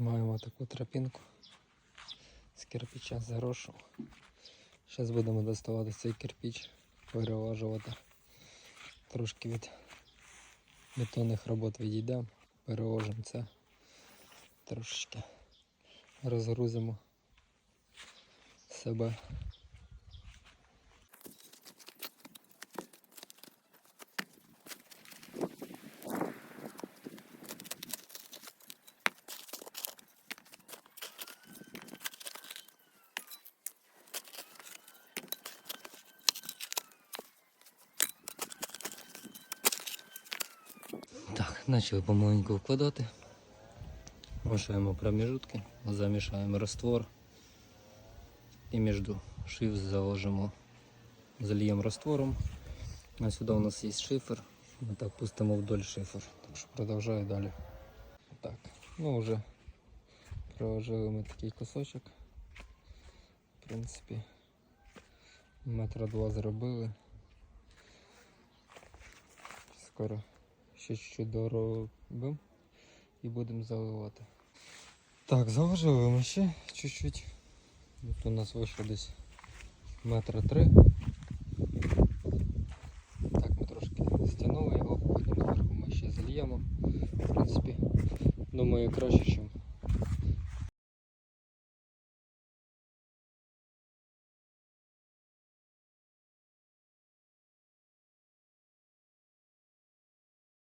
Маємо таку тропінку з кирпича з грошу. Зараз будемо доставати цей кирпич, переважувати. Трошки від бетонних робот відійдемо, переложимо це трошечки. Розгрузимо себе. Так, почали помаленьку вкладати. Машаємо проміжутки, замішаємо раствор і між шиф заложимо, зальємо раствором. А сюди у нас є шифер. Ми так пустимо вдоль шифер. Так що продовжую далі. Так, ну вже проложили ми такий кусочок. В принципі, метра два зробили. Скоро ще чуть-чуть доробимо і будемо заливати. Так, заложили ми ще чуть-чуть. Тут у нас вийшло десь метра три. Так, ми трошки стягнули його, потім зверху ми ще зальємо. В принципі, думаю, краще,